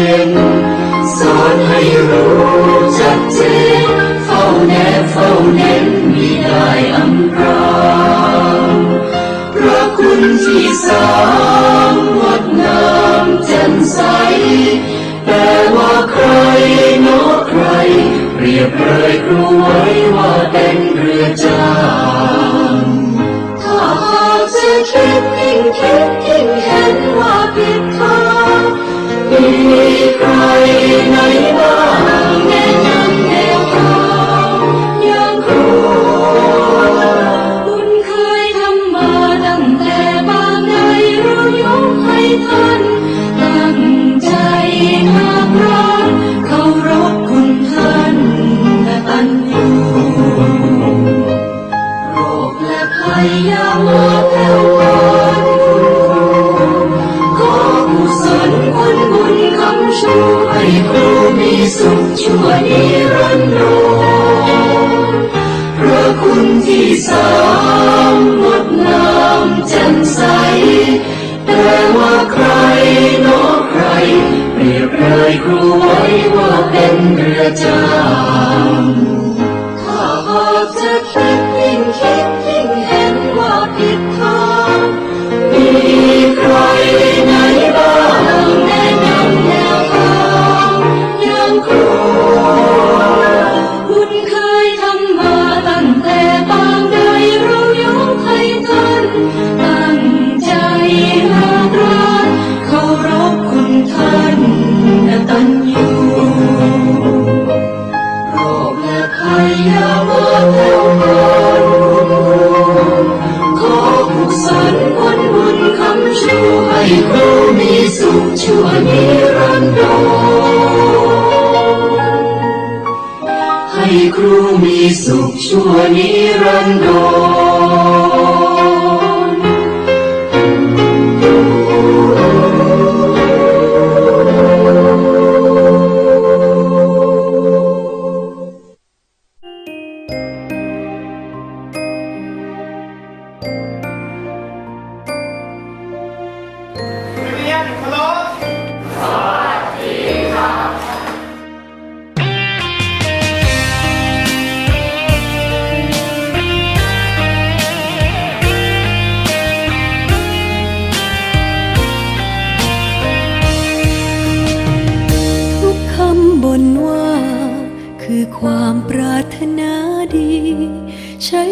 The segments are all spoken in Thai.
เย็น สอนให้รู้จักเจนเฝ้าแนบเฝ้าเน้นมีได้อำพรางพระคุณที่สางงดงามแจ่มใส แต่ว่าใครโน้ใครเรียบเลยครูไว้ว่าเป็นเรือจางถ้าคิดยิ่งคิดยิ่งเห็น ชั่วนิรันดรพระคุณที่สามหมดนามจ่มใส แต่ว่าใครนอใคร เปรียบเลยครูไว้ว่าเป็นเรือจางข้าหากจะคิ surrender.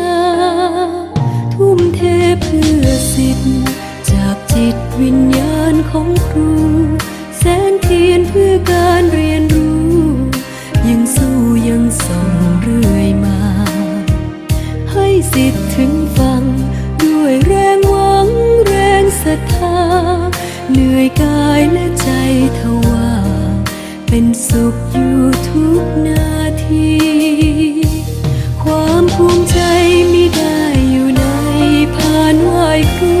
า like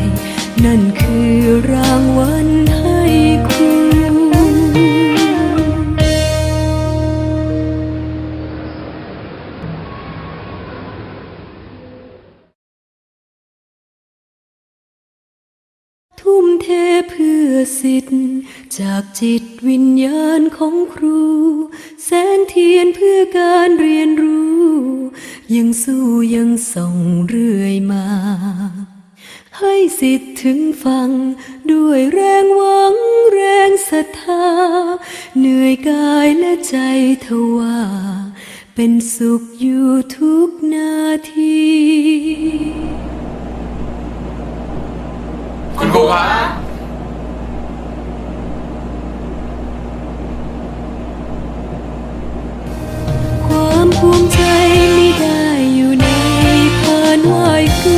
นั่นคือรางวัลให้ครูทุ่มเทเพื่อสิทธิ์ จากจิตวิญญาณของครู แสงเทียนเพื่อการเรียนรู้ ยังสู้ยังส่องเรื่อยมา ให้สิทธิ์ถึงฟังด้วยแรงหวังแรงศรัทธา เหนื่อยกายและใจทว่า เป็นสุขอยู่ทุกนาทีคุณครูครับความภูมิใจไม่ได้อยู่ในพานไหวครู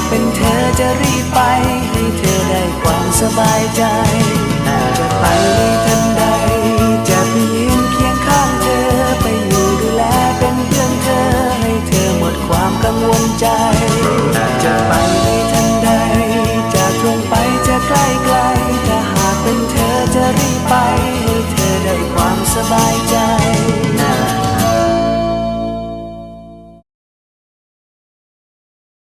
ากเป็นเธอจะรีบไป ให้เธอได้ความสบายใจ จะไปในทันใด จะไปยืนเคียงข้างเธอ ไปอยู่ดูแลเป็นเพื่อนเธอ ให้เธอหมดความกังวลใจ จะไปในทันใด จะตรงไปจะใกล้ไกลถ้าหากเป็นเธอจะรีบไป ให้เธอได้ความสบายใจ